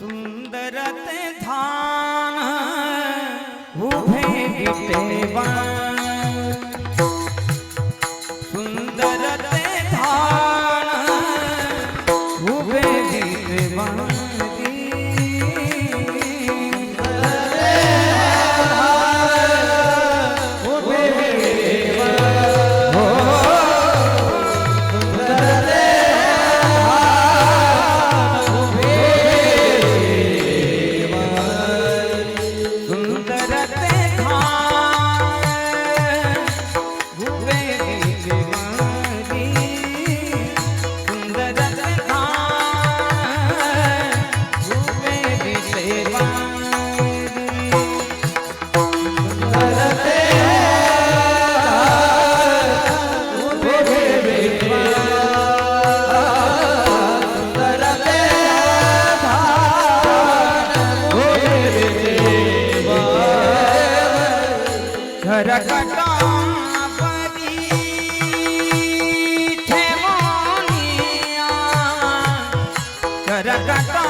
સુંદર તે થાન ઉભે ગીતે બા रगटा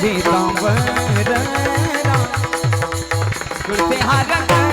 दिसावर हा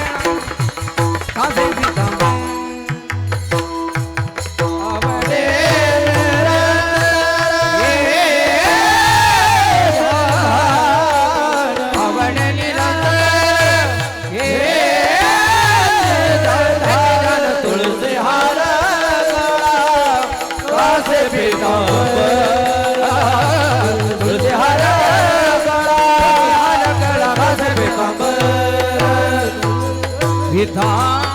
guitar